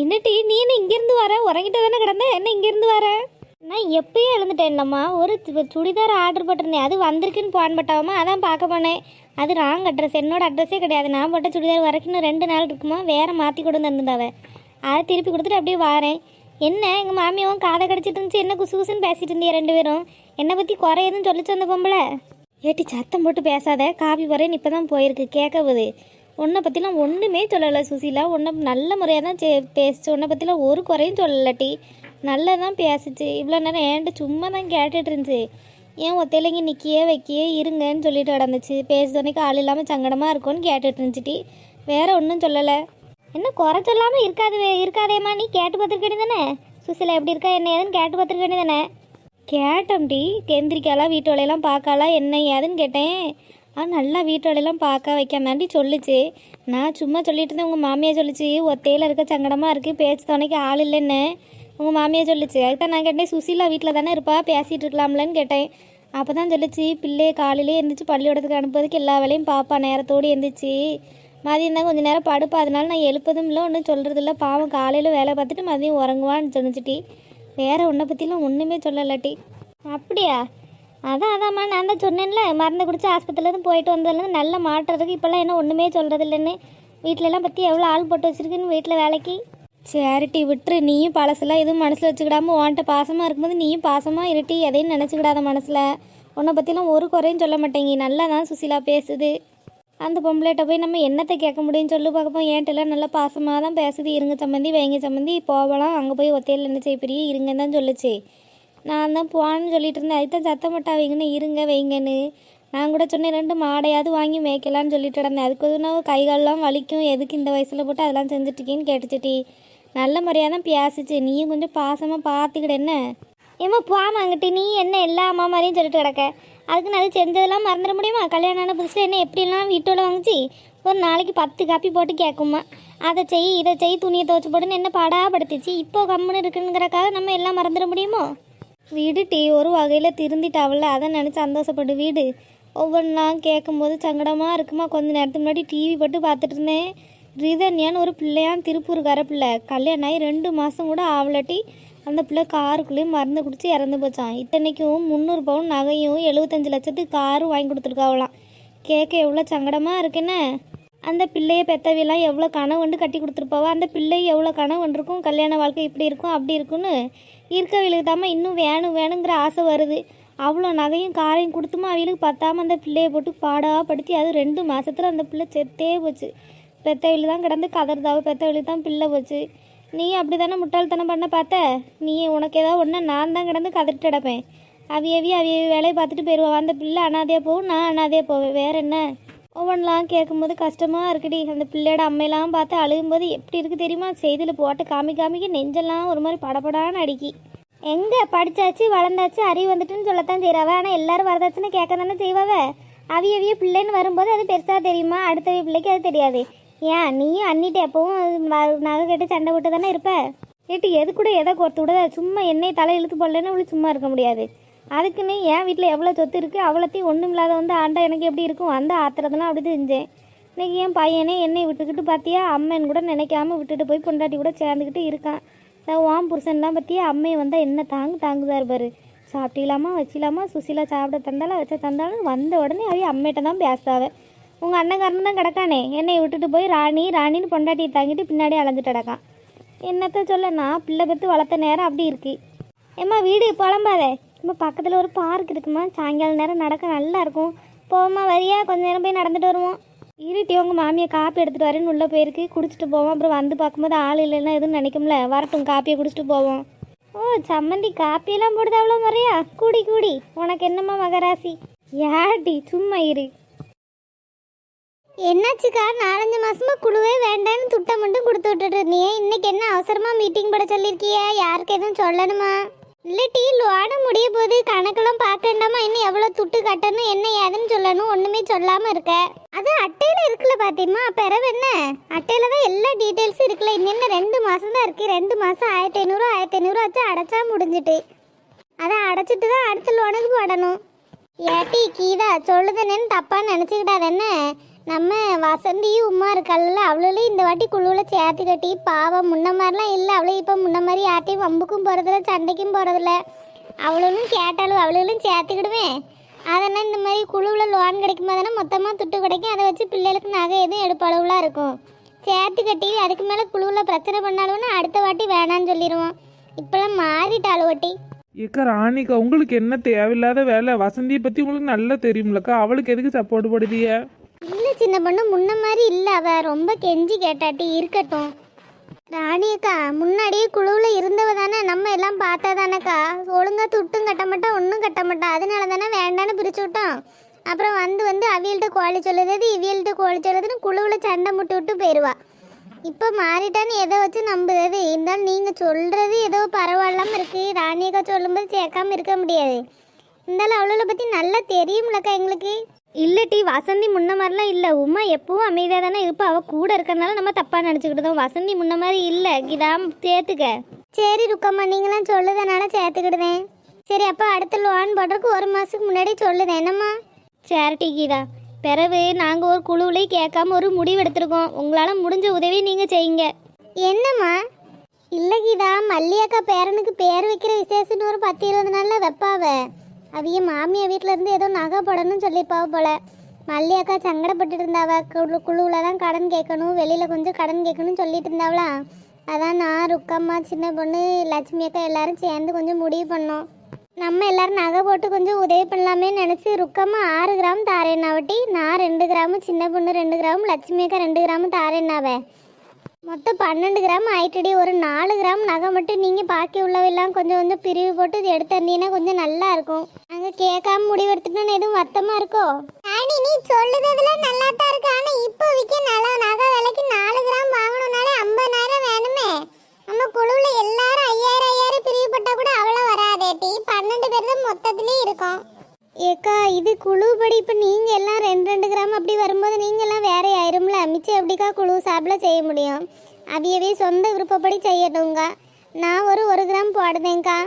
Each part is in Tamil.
என்னட்டி நீ என்ன இங்கேருந்து வர? உறங்கிட்ட தானே கிடந்த. என்ன இங்கேருந்து வர? நான் எப்பயும் எழுந்துட்டேன்லம்மா ஒரு சுடிதார் ஆர்டர் போட்டிருந்தேன். அது வந்திருக்குன்னு போன் பட்டாவமா அதான் பார்க்க போனேன். அது ராங் அட்ரஸ் என்னோட அட்ரஸே கிடையாது. நான் போட்ட சுடிதார் வரைக்கும் இன்னும் ரெண்டு நாள் இருக்குமா? வேற மாற்றி கொண்டு வந்திருந்தாவ அதை திருப்பி கொடுத்துட்டு அப்படியே வாரேன். என்ன? எங்கள் மாமியாவும் காதை கடிச்சிட்டு இருந்துச்சு. என்ன குசு பேசிட்டு இருந்தியா ரெண்டு பேரும்? என்னை பற்றி குறை எதுவும் சொல்லிச்சு அந்த பொம்பளை? ஏட்டி சத்தம் போட்டு பேசாத. காபி போகிறேன்னு இப்போ தான் போயிருக்கு. கேட்க போகுது. உன்னை பற்றிலாம் ஒன்றுமே சொல்லலை சுசீலா. உன்னை நல்ல முறையாக தான் சே பேசிச்சு. உன்னை பற்றிலாம் ஒரு குறையும் சொல்லலட்டி நல்லா தான் பேசிச்சு. இவ்வளோ நேரம் ஏன்ட்டு சும்மா தான் கேட்டுட்டு இருந்துச்சு. ஏன் ஒத்தையிலங்க நிற்கியே வைக்கியே இருங்கன்னு சொல்லிட்டு கிடந்துச்சு பேசுறதுக்கு ஆள் இல்லாமல் சங்கடமாக இருக்கும்னு கேட்டுட்டு இருந்துச்சுட்டி வேற ஒன்றும் சொல்லலை. என்ன குறை சொல்லாமல் இருக்காது இருக்காதேம்மா நீ? கேட்டு பார்த்துருக்கேன் தானே சுசிலா எப்படி இருக்கா என்ன ஏதுன்னு கேட்டு பார்த்துருக்கேன் தானே கேட்டோம்டி எந்திரிக்காளா வீட்டு வேலையெல்லாம் பார்க்காளா என்ன ஏதுன்னு கேட்டேன். ஆ நல்லா வீட்டோடையெல்லாம் பார்க்க வைக்காந்தாண்டி சொல்லுச்சு. நான் சும்மா சொல்லிட்டு இருந்தேன் உங்கள் மாமியை சொல்லுச்சு ஒத்தையில் இருக்க சங்கடமாக இருக்குது பேச்சு துணைக்கு ஆள் இல்லைன்னு. உங்கள் மாமியை சொல்லிச்சு. அதுக்கு தான் நான் கேட்டேன் சுசீலா வீட்டில் தானே இருப்பா? பேசிகிட்டு இருக்கலாம்லன்னு கேட்டேன். அப்போ தான் சொல்லுச்சு பிள்ளையை காலையிலே எந்திரிச்சு பள்ளிக்கூடத்துக்கு அனுப்புறதுக்கு எல்லா வேலையும் பார்ப்பா நேரத்தோடு எந்திரிச்சு. மதியம் தான் கொஞ்சம் நேரம் படுப்பா அதனால நான் எழுப்பதும் இல்லை ஒன்றும் சொல்கிறது இல்லை. பாவம் காலையில் வேலை பார்த்துட்டு மதியம் உறங்குவான்னு சொன்னிச்சிட்டி வேறு உன்னை பற்றிலாம் ஒன்றுமே சொல்லலாட்டி அப்படியா? அதான் அதாம்மா நான் தான் சொன்னேன்ல மருந்து குடிச்சு ஆஸ்பத்திரிலேருந்து போயிட்டு வந்ததுலேருந்து நல்ல மாற்றம் இருக்குது இப்போல்லாம் என்ன ஒன்றுமே சொல்கிறது இல்லைன்னு வீட்டிலலாம் பற்றி எவ்வளோ ஆள் போட்டு வச்சிருக்குன்னு வீட்டில் வேலைக்கு. சேரிட்டி விட்டுரு நீயும் பழசெல்லாம் எதுவும் மனசில் வச்சுக்கிடாம உன்ட்ட பாசமாக இருக்கும்போது நீயும் பாசமாக இருட்டி எதையும் நினச்சிக்கிடாத மனசில். உன்னை பற்றிலாம் ஒரு குறையும் சொல்ல மாட்டேங்கி நல்லா தான் சுசிலா பேசுது. அந்த பொம்பளைகிட்ட போய் நம்ம என்னத்தை கேட்க முடியும்னு சொல்லி பார்க்கப்போம் ஏன்ட்டெல்லாம் நல்லா பாசமாக தான் பேசுது. இருங்க சம்மந்தி வைங்க சம்மந்தி போகலாம். அங்கே போய் ஒத்தையில் என்ன செய்ய பெரிய இருங்கன்னு தான் சொல்லுச்சு. நான் தான் போவான்னு சொல்லிட்டு இருந்தேன் அதுதான் சத்தம் மாட்டாவீங்கன்னு இருங்க வைங்கன்னு. நான் கூட சொன்னேன் ரெண்டு மாடையாவது வாங்கி மேய்க்கலான்னு சொல்லிட்டு இருந்தேன் அதுக்கு வந்து கை கால்லாம் வலிக்கும். எதுக்கு இந்த வயசில் போட்டு அதெல்லாம் செஞ்சுட்டுக்கேன்னு கேட்டுச்சிட்டி நல்ல முறையாக தான் பேசுச்சு நீயும் கொஞ்சம் பாசமாக பார்த்துக்கிட என்ன. ஏம்மா போமா அங்கிட்டு. நீ என்ன எல்லா அம்மா மாதிரியும் சொல்லிட்டு கிடக்க. அதுக்கு நான் செஞ்சதெல்லாம் மறந்துட முடியுமா? கல்யாணம் ஆன புதுசில் என்ன எப்படிலாம் வீட்டோட வாங்கிச்சு? ஒரு நாளைக்கு பத்து காப்பி போட்டு கேட்குமா அதை செய் இதை செய் துணியை துவச்சி போட்டுன்னு என்ன பாடாப்படுத்துச்சு? இப்போ கம்முன்னு இருக்குங்கிறக்காக நம்ம எல்லாம் மறந்துட முடியுமோ? வீடு டீ ஒரு வகையில் திருந்திட்டாவில்ல அதை நினச்சி சந்தோஷப்படு வீடு. ஒவ்வொன்றா கேட்கும்போது சங்கடமாக இருக்குமா? கொஞ்ச நேரத்துக்கு முன்னாடி டிவி போட்டு பார்த்துட்டு இருந்தேன். ரிதன்யான்னு ஒரு பிள்ளையான் திருப்பூர் பிள்ளை. கல்யாணம் ஆகி ரெண்டு மாதம் கூட ஆவலட்டி அந்த பிள்ளை காருக்குள்ளேயும் மருந்து குடித்து இறந்து போச்சான் இத்தனைக்கும் முந்நூறு பவுன் நகையும் எழுபத்தஞ்சு லட்சத்துக்கு காரும் வாங்கி கொடுத்துருக்காவலாம் கேட்க எவ்வளோ சங்கடமாக இருக்குன்னு? அந்த பிள்ளைய பெத்தவியெல்லாம் எவ்வளோ கனவு வந்து கட்டி கொடுத்துருப்பாவோ? அந்த பிள்ளை எவ்வளோ கனவு இருக்கும் கல்யாண வாழ்க்கை இப்படி இருக்கும் அப்படி இருக்குன்னு இருக்கவளுக்கு தாம இன்னும் வேணும் வேணுங்கிற ஆசை வருது. அவ்வளோ நகையும் காரையும் கொடுத்துமா? அவளுக்கு பத்தாமல் அந்த பிள்ளையை போட்டு பாடாக படுத்தி அது ரெண்டு மாதத்தில் அந்த பிள்ளை செத்தே போச்சு. பெத்தவழி தான் கிடந்து கதறதாவ பெத்தவழி தான் பிள்ளை போச்சு. நீ அப்படி தானே முட்டாள்தனம் பண்ண பார்த்த? நீ உனக்கு ஏதாவது ஒன்று நான் தான் கிடந்து கதறிட்டு கிடப்பேன். அவி அவி அவி வேலையை பார்த்துட்டு போயிடுவான் அந்த பிள்ளை அனாதையாக போகும் நான் அனாதையாக போவேன். வேற என்ன? ஒவ்வொன்றெலாம் கேட்கும்போது கஷ்டமாக இருக்குடி. அந்த பிள்ளையோட அம்மையெல்லாம் பார்த்து அழுகும்போது எப்படி இருக்குது தெரியுமா? செய்தியில் போட்டு காமி காமிக்க நெஞ்செல்லாம் ஒரு மாதிரி படபடான்னு அடிக்கி. எங்கே? படிச்சாச்சு வளர்ந்தாச்சு அறிவு வந்துட்டுன்னு சொல்லத்தான் செய்கிறாவ ஆனால் எல்லாரும் வரதாச்சுன்னு கேட்க தானே செய்வாவ? அவிய அவிய பிள்ளைன்னு வரும்போது அது பெருசாக தெரியுமா? அடுத்த பிள்ளைக்கு அது தெரியாது. ஏன்? நீயும் அண்ணிட்டு எப்பவும் நகை கட்டி சண்டை விட்டு தானே இருப்ப? ஏட்டு எது கூட எதை கொடுத்து விட சும்மா என்னை தலை இழுத்து போடலன்னு அவளுக்கு சும்மா இருக்க முடியாது. அதுக்குன்னு என் வீட்டில் எவ்வளோ சொத்து இருக்குது அவ்வளோத்தையும் ஒன்றும் இல்லாத வந்து ஆண்டா எனக்கு எப்படி இருக்கும்? அந்த ஆத்திரத்தெல்லாம் அப்படி செஞ்சேன். இன்றைக்கி என் பையனே என்னை விட்டுக்கிட்டு பார்த்தியா அம்மன் கூட நினைக்காம விட்டுட்டு போய் பொண்டாட்டி கூட சேர்ந்துக்கிட்டு இருக்கான். நான் புருஷன்லாம் பார்த்தியா அம்மையை வந்தால் என்ன தாங்கு தாங்குதா இருப்பார் சாப்பிட்டீங்களாமா? வச்சிலாமா சுசிலா சாப்பிட தந்தாலும் வச்ச தந்தாலும் வந்த உடனே அவைய அம்மையிட்ட தான் பேசாவேன் உங்கள் அண்ணன் தான் கிடக்கானே. என்னை விட்டுட்டு போய் ராணி ராணின்னு பொண்டாட்டியை தாங்கிட்டு பின்னாடி அலைஞ்சிட்டு கிடக்கான். என்னத்த சொல்ல நான் பிள்ளை பெற்று வளர்த்த நேரம் அப்படி இருக்கு. ஏம்மா வீடு புலம்பாத நம்ம பக்கத்தில் ஒரு பார்க் இருக்குமா? சாயங்காலம் நேரம் நடக்க நல்லா இருக்கும். போமா வரியா? கொஞ்ச நேரம் போய் நடந்துட்டு வருவோம். இருட்டி உங்கள் மாமியை காப்பி எடுத்துகிட்டு வரேன்னு உள்ளே போயிருக்கு. குடிச்சிட்டு போவோம். அப்புறம் வந்து பார்க்கும்போது ஆள் இல்லைன்னா எதுவும் நினைக்கும்ல. வரட்டும் காப்பியை குடிச்சிட்டு போவோம். ஓ சம்மந்தி காப்பியெல்லாம் போடுது அவ்வளோ முறையா? கூடி கூடி. உனக்கு என்னம்மா மகராசி? யாடி சும்மா இரு. என்னாச்சுக்கா? நாலஞ்சு மாசமா குழுவே வேண்டான்னு துட்டம் மட்டும் கொடுத்து விட்டுட்டு இருந்தீங்க இன்னைக்கு என்ன அவசரமா மீட்டிங் போட சொல்லியிருக்கிய? யாருக்கு எதுவும் சொல்லணுமா? இல்லாட்டி லோட முடிய போது கணக்கெல்லாம் பார்க்கண்டாமா இன்னும் எவ்வளோ துட்டு கட்டணும் என்ன ஏதுன்னு சொல்லணும் ஒன்றுமே சொல்லாமல் இருக்க. அது அட்டையில் இருக்குல்ல பாத்தியம்மா பிறவு என்ன? அட்டையில் தான் எல்லா டீட்டெயில்ஸும் இருக்குல்ல. இன்னும் ரெண்டு மாதம் தான் இருக்குது ரெண்டு மாதம் ஆயிரத்தி ஐநூறு ஆயிரத்தி ஐநூறு வச்சு அடைச்சா முடிஞ்சிட்டு. அதை அடைச்சிட்டு தான் அடுத்த லோனுக்கு போடணும். ஏட்டி கீதா சொல்லுதுன்னு தப்பாக நினச்சிக்கிட்டாது என்ன? நம்ம வசந்தியும் உமா இருக்கல்ல அவளும் இந்த வாட்டி குழுவில் சேர்த்து கட்டி பாவம் முன்ன மாதிரிலாம் இல்லை. அவளும் இப்போ முன்ன மாதிரி யார்ட்டையும் வம்புக்கும் போகிறதில்ல சண்டைக்கும் போகிறதில்ல அவளும் கேட்டாலும் அவளும் சேர்த்துக்கிடுவேன் அதனால் இந்த மாதிரி குழுவில் லோன் கிடைக்கும் போதுனா மொத்தமாக துட்டு கிடைக்கும். அதை வச்சு பிள்ளைகளுக்கு நகை எதுவும் எடுப்பளவுலாம் இருக்கும். சேர்த்து கட்டி அதுக்கு மேலே குழுவில் பிரச்சனை பண்ணாலும்னு அடுத்த வாட்டி வேணான்னு சொல்லிடுவோம் இப்போல்லாம் மாறிட்டாள் ஒட்டி ஏக்கா ராணிக்கா உங்களுக்கு என்ன தேவையில்லாத வேலை? வசந்தியை பற்றி உங்களுக்கு நல்லா தெரியும்லக்கா. அவளுக்கு எதுக்கு சப்போர்ட் படுதிய சின்ன பொண்ணு முன்ன மாதிரி இல்லை. அவ ரொம்ப கெஞ்சி கேட்டாட்டி இருக்கட்டும். ராணியக்கா முன்னாடியே குழுவில் இருந்தவ தானே நம்ம எல்லாம் பார்த்தா தானேக்கா? ஒழுங்கா துட்டும் கட்ட மாட்டா ஒன்றும் கட்ட மாட்டா. அதனால தானே வேண்டான்னு பிரிச்சு விட்டோம். அப்புறம் வந்து வந்து அவியல்கிட்ட கோழி சொல்லுறது இவியல்கிட்ட கோழி சொல்லுறதுன்னு குழுவில் சண்டை முட்டு விட்டு போயிடுவா இப்போ மாறிட்டான்னு எதை வச்சு நம்புறது? இருந்தாலும் நீங்கள் சொல்கிறது ஏதோ பரவாயில்லாம இருக்கு. ராணியக்கா சொல்லும்போது சேர்க்காம இருக்க முடியாது. இருந்தாலும் அவளை பற்றி நல்லா தெரியும்லக்கா எங்களுக்கு. இல்லட்டி வசந்தி முன்ன மாதிரிலாம் இல்லை. உமா எப்பவும் அமைதியாக தானே இருப்பா. அவள் கூட இருக்கறனால நம்ம தப்பாக நினச்சிக்கிட்டோம் வசந்தி முன்ன மாதிரி இல்லை. இதா சேர்த்துக்க. சரி ருக்கம்மா நீங்களாம் சொல்லுதனால சேர்த்துக்கிடுவேன். சரி அப்போ அடுத்த லோன் போடுறதுக்கு ஒரு மாதத்துக்கு முன்னாடி சொல்லுதேன். என்னம்மா? சேரிட்டி கீதா. பிறகு நாங்கள் ஒரு குழுவிலே கேட்காம ஒரு முடிவு எடுத்திருக்கோம். உங்களால் முடிஞ்ச உதவி நீங்கள் செய்யுங்க. என்னம்மா? இல்லை கீதா மல்லியக்கா பேரனுக்கு பேர் வைக்கிற விசேஷம்னு ஒரு பத்து இருபது நாளில் வைப்பாவ. அவிய மாமியார் வீட்டில் இருந்து ஏதோ நகை போடணும்னு சொல்லியிருப்பாவ போல. மல்லியக்கா சங்கடப்பட்டுட்டு இருந்தாவ குழு குழுவில் தான் கடன் கேட்கணும் வெளியில் கொஞ்சம் கடன் கேட்கணும்னு சொல்லிட்டு இருந்தாவளா அதான் நான் ருக்கம்மா சின்ன பொண்ணு லட்சுமி அக்கா எல்லாரும் சேர்ந்து கொஞ்சம் முடிவு பண்ணோம். நம்ம எல்லாரும் நகை போட்டு கொஞ்சம் உதவி பண்ணலாமே நினச்சி ருக்கம்மா ஆறு கிராம் தாரேன்னாவட்டி நான் ரெண்டு கிராமும் சின்ன பொண்ணு ரெண்டு கிராம் லட்சுமி அக்கா ரெண்டு கிராமு தாரேன்னாவே. மொத்தம் பன்னெண்டு கிராம் ஆயிட்டுடி. ஒரு நாலு கிராம் நகை மட்டும் நீங்கள் பாக்கி உள்ளவெல்லாம் கொஞ்சம் கொஞ்சம் பிரிவு போட்டு இது எடுத்து தந்தீங்கன்னா கொஞ்சம் நல்லா இருக்கும். நாங்கள் கேட்காம முடிவு எடுத்துட்டோன்னு எதுவும் வருத்தமாக இருக்கோ? ஆனி நீ சொல்லுறதுல நல்லா தான் இருக்கு. ஆனால் இப்போ விற்க நல்ல நகை விலைக்கு நாலு கிராம் வாங்கணும்னாலே ஐம்பதாயிரம் வேணுமே. நம்ம குழுவில் எல்லாரும் ஐயாயிரம் ஐயாயிரம் பிரிவு போட்டால் கூட அவ்வளோ வராதேட்டி பன்னெண்டு பேர் தான் மொத்தத்துலேயும் இருக்கோம். ஏக்கா இது குழுபடி இப்போ நீங்கள் எல்லாம் ரெண்டு ரெண்டு கிராம் அப்படி வரும்போது நீங்கள் எல்லாம் வேற ஆயிரும்ல மிச்சம் எப்படிக்கா குழு சாப்பில் செய்ய முடியும்? அவையவே சொந்த விருப்பப்படி செய்யட்டும்ங்க நான் ஒரு ஒரு கிராம் போடுதேங்க்கா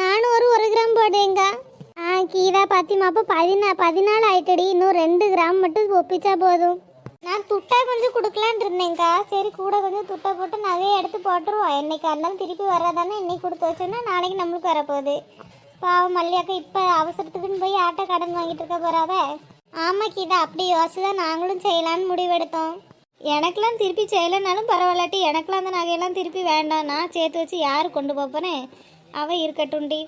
நானும் ஒரு ஒரு கிராம் போடுதேங்க்கா ஆ கீதா பாத்திமா அப்போ பதினா பதினாலு ஆயிட்டடி. இன்னும் ரெண்டு கிராம் மட்டும் ஒப்பிச்சா போதும். நான் துட்டா கொஞ்சம் கொடுக்கலான் இருந்தேங்க்கா சரி கூட கொஞ்சம் துட்டை போட்டு நகையை எடுத்து போட்டுருவோம். என்னைக்கு இருந்தாலும் திருப்பி வராதானே இன்னைக்கு கொடுத்து வச்சோன்னா நாளைக்கு நம்மளுக்கு வரப்போகுது. பாவம் மல்லியாக்கா இப்போ அவசரத்துக்குன்னு போய் ஆட்டோ கடன் வாங்கிட்டு இருக்க போகிறாவே ஆமாம் கீதா அப்படி யோசிச்சு தான் நாங்களும் செய்யலான்னு முடிவெடுத்தோம். எனக்கெல்லாம் திருப்பி செய்யலைனாலும் பரவாயில்லாட்டி எனக்கெல்லாம் அந்த நகையெல்லாம் திருப்பி வேண்டாம். நான் சேர்த்து வச்சு யார் கொண்டு போப்பேனே அவள் இருக்கட்டும்டி.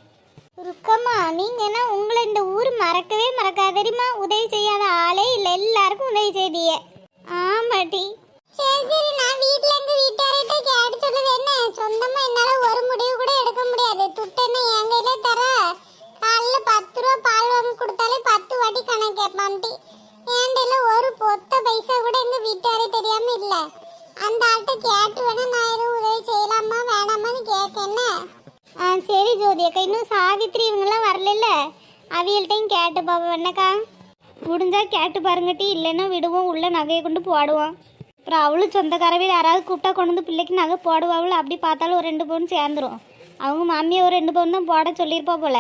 ருக்கம்மா நீங்க என்ன உங்களை இந்த ஊர் மறக்கவே மறக்காது. தெரியுமா? உதவி செய்யாத ஆளே இல்லை. எல்லாருக்கும் உதவி செய்தியே. ஆமாட்டி சரி சரி நான் வீட்ல இருந்து வீட்டார்கிட்ட கேட்டு சொல்லுது என்ன? சொந்தமா என்னால ஒரு முடிவு கூட எடுக்க முடியாது. துட்டுன்னு என் கையில தர காலைல பத்து ரூபா பால் வாங்கி கொடுத்தாலே பத்து வாட்டி கணக்கு கேட்பான்ட்டி என்கிட்ட ஒரு பொத்த பைசா கூட எங்க வீட்டாரே தெரியாம இல்ல? அந்த ஆள்கிட்ட கேட்டு வேணா நான் எதுவும் உதவி செய்யலாமா வேணாமான்னு கேட்கேன்னு ஆ சரி ஜோதி அக்கா இன்னும் சாவித்ரி இவங்கெல்லாம் வரல அவியல்கிட்டையும் கேட்டு பாப்போம். என்னக்கா? முடிஞ்சா கேட்டு பாருங்கட்டி இல்லைன்னா விடுவோம். உள்ள நகையை கொண்டு போடுவோம். அப்புறம் அவளும் சொந்தக்காரவே யாராவது கூப்பிட்டா கொண்டு வந்து பிள்ளைக்கு நகை போடுவாள் அப்படி பார்த்தாலும் ஒரு ரெண்டு பவுன் சேர்ந்துடும் அவங்க மாமியை ஒரு ரெண்டு பவுன் தான் போட சொல்லியிருப்பா போல.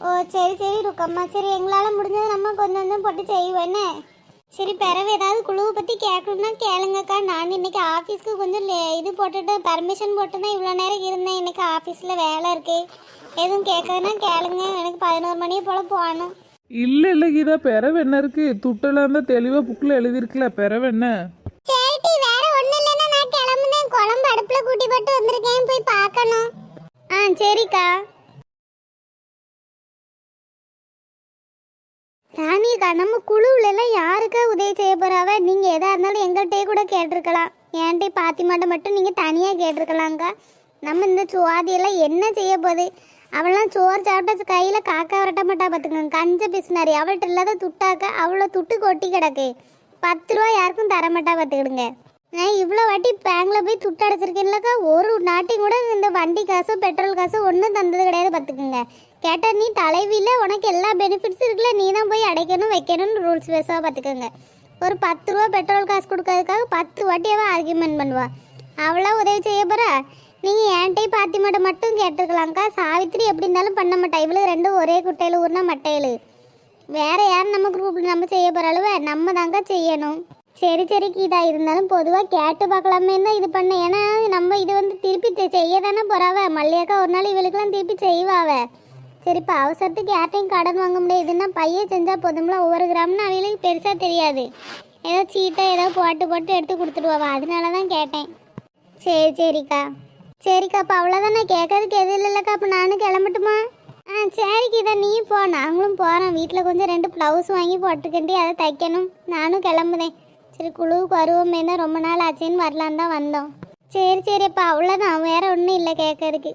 ஓ சரி சரி ருக்கம்மா. சரி எங்களால் முடிஞ்சது நம்ம கொஞ்சம் கொஞ்சம் போட்டு செய்வோம். என்ன? சரி பிறவு ஏதாவது குழுவை பற்றி கேட்கணும்னா கேளுங்கக்கா. நான் இன்னைக்கு ஆஃபீஸ்க்கு கொஞ்சம் லே- இது போட்டுட்டு பர்மிஷன் போட்டு தான் இவ்வளோ நேரம் இருந்தேன். இன்னைக்கு ஆஃபீஸில் வேலை இருக்கு. எதுவும் கேட்கறதுனா கேளுங்க. எனக்கு பதினோரு மணி போல் போகணும். இல்லை இல்லை கீதா. பிறவு என்ன இருக்கு? துட்டெல்லாம் தான் தெளிவாக புக்கில் எழுதியிருக்குல. பிறவு என்ன? சரிட்டி வேற ஒன்றும் இல்லைன்னா நான் கிளம்புனேன். குழம்பு அடுப்பில் கூட்டி போட்டு வந்திருக்கேன். போய் பார்க்கணும். ஆ சரிக்கா. ராணிக்கா நம்ம குழுவுல எல்லாம் யாருக்கா உதவி செய்ய போறாவ? நீங்க எதா இருந்தாலும் எங்கள்கிட்டயே கூட கேட்டிருக்கலாம். என்கிட்ட பாத்திமாட்ட மட்டும் நீங்க தனியா கேட்டிருக்கலாங்க்கா நம்ம இந்த சுவாதியெல்லாம் என்ன செய்ய போகுது? அவள்லாம் சோறு சாப்பிட்டா கையில காக்கா வரட்ட மாட்டா பார்த்துக்கோங்க கஞ்ச பிசினாரி. அவள்கிட்ட இல்லாத துட்டாக்க அவ்வளோ துட்டு கொட்டி கிடக்கு. பத்து ரூபா யாருக்கும் தர மாட்டா பார்த்துக்கிடுங்க நான் இவ்வளோ வாட்டி பேங்கில் போய் துட்டு அடைச்சிருக்கேன்லக்கா. ஒரு நாட்டையும் கூட இந்த வண்டி காசோ பெட்ரோல் காசோ ஒன்றும் தந்தது கிடையாது பார்த்துக்குங்க கேட்டால் நீ தலைவியில் உனக்கு எல்லா பெனிஃபிட்ஸும் இருக்குல்ல நீ தான் போய் அடைக்கணும் வைக்கணும்னு ரூல்ஸ் பேசுவா பார்த்துக்கோங்க ஒரு பத்து ரூபா பெட்ரோல் காசு கொடுக்கறதுக்காக பத்து வாட்டியாவே ஆர்கியூமெண்ட் பண்ணுவா. அவ்வளோ உதவி செய்ய போகிறா நீங்கள் என்கிட்டயும் பாத்திமாட்ட மட்டும் கேட்டுருக்கலாம்க்கா. சாவித்திரி எப்படி இருந்தாலும் பண்ண மாட்டா. இவ்வளோ ரெண்டும் ஒரே குட்டையில் ஊர்னா மட்டையில் வேற யாரும் நம்ம குரூப்பில் நம்ம செய்ய போகிற அளவு? நம்ம தாங்க செய்யணும். சரி சரி கீதா. இருந்தாலும் பொதுவாக கேட்டு பார்க்கலாமே தான் இது பண்ண ஏன்னா நம்ம இது வந்து திருப்பி செய்ய தானே போறாவ? மல்லியக்கா ஒரு நாள் இவளுக்கெல்லாம் திருப்பி செய்வாவ? சரி இப்போ அவசரத்துக்கு யார்ட்டையும் கடன் வாங்க முடியாது. இதுன்னா பையன் செஞ்சால் போதும்ல. ஒவ்வொரு கிராம்னு அவங்களுக்கு பெருசாக தெரியாது. ஏதோ சீட்டை ஏதோ போட்டு போட்டு எடுத்து கொடுத்துடுவாவா. அதனால தான் கேட்டேன். சரி சரிக்கா. சரிக்கா அப்போ அவ்வளோதான் நான் கேட்கறதுக்கு எதுவும் இல்லைல்லக்கா. அப்போ நானும் கிளம்பட்டுமா? ஆ சரி கீதா. நீ போ. நாங்களும் போகிறோம் வீட்டில் கொஞ்சம் ரெண்டு ப்ளவுஸ் வாங்கி போட்டுக்கிட்டு அதை தைக்கணும். நானும் கிளம்புதேன். சரி குழுவுக்கு வருவோமே தான் ரொம்ப நாள் ஆச்சுன்னு வரலான்னு தான் வந்தோம். சரி சரிப்பா அவ்வளோதான் வேற ஒன்றும் இல்லை கேட்கறதுக்கு